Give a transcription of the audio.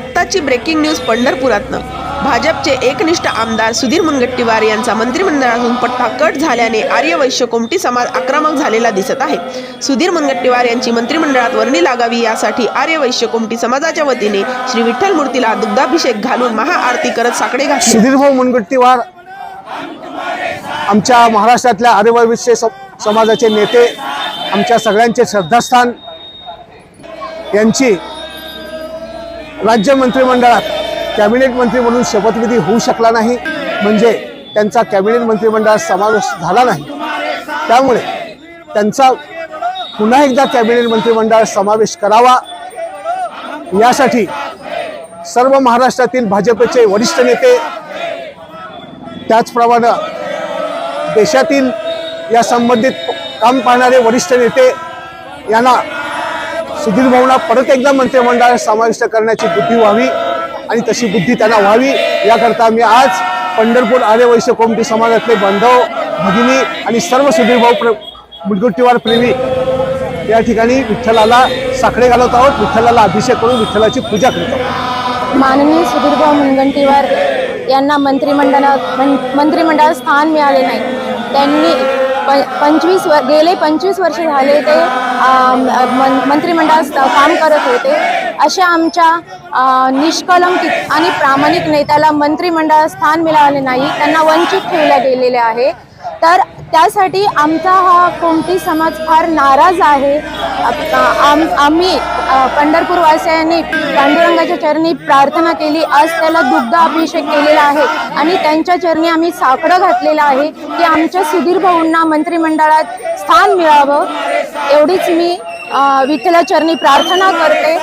आत्ताची breaking news पंढरपुरातनं. भाजपचे एकनिष्ठ आमदार सुधीर मुनगट्टीवार यांचा मंत्रिमंडळातून पट्टा कट झाल्याने आर्य वैश्य कोमटी समाज आक्रमक झालेला दिसत आहे. सुधीर मुनगट्टीवार यांची मंत्रिमंडळात वर्णी लागावी यासाठी आर्य वैश्य कोमटी समाजाच्या वतीने श्री विठ्ठल मूर्तीला दुग्धाभिषेक घालून महाआरती करत साकडे घातले. सुधीरभाऊ मुनगट्टीवार आमच्या महाराष्ट्रातल्या आर्यवैश्य स- समाजाचे नेते आमच्या सगळ्यांचे श्रद्धास्थान यांची राज्य मंत्रिमंडळात कॅबिनेट मंत्री म्हणून शपथविधी होऊ शकला नाही. म्हणजे त्यांचा कॅबिनेट मंत्रिमंडळात समावेश झाला नाही. त्यामुळे त्यांचा पुन्हा एकदा कॅबिनेट मंत्रिमंडळात समावेश करावा. यासाठी सर्व महाराष्ट्रातील भाजपचे वरिष्ठ नेते त्याचप्रमाणे देशातील या संबंधित काम पाहणारे वरिष्ठ नेते यांना सुधीर भाऊंना परत एकदा मंत्रिमंडळात समाविष्ट करण्याची बुद्धी व्हावी आणि तशी बुद्धी त्यांना व्हावी याकरता मी आज पंढरपूर आर्य वैश्य कोमटी समाजातले बांधव भगिनी आणि सर्व सुधीर भाऊ प्र मुलगुट्टीवार प्रेमी या ठिकाणी विठ्ठलाला साखळे घालत आहोत. विठ्ठलाला अभिषेक करून विठ्ठलाची पूजा करत आहोत. माननीय सुधीरभाऊ मुनगंटीवार यांना मंत्रिमंडळात मं- मंत्रिमंडळात स्थान मिळाले नाही. त्यांनी पंचवीस व गेले पंचवीस वर्ष झाले ते मंत्रिमंडळात काम करत होते. अशा आमच्या निष्कलंकित आणि प्रामाणिक नेत्याला मंत्रिमंडळात स्थान मिळाले नाही. त्यांना वंचित ठेवल्या गेलेले आहे. तर त्यासाठी आमचा हा कोमटी समाज फार नाराज आहे. आम आम्ही पंढरपूरवासियांनी पांडुरंगाच्या चरणी प्रार्थना केली. आज त्याला दुग्ध अभिषेक केलेला आहे आणि त्यांच्या चरणी आम्ही साकडं घातलेलं आहे की आमच्या सुधीर भाऊंना मंत्रिमंडळात स्थान मिळावं. एवढीच मी अ, विठ्ठला चरणी प्रार्थना करते.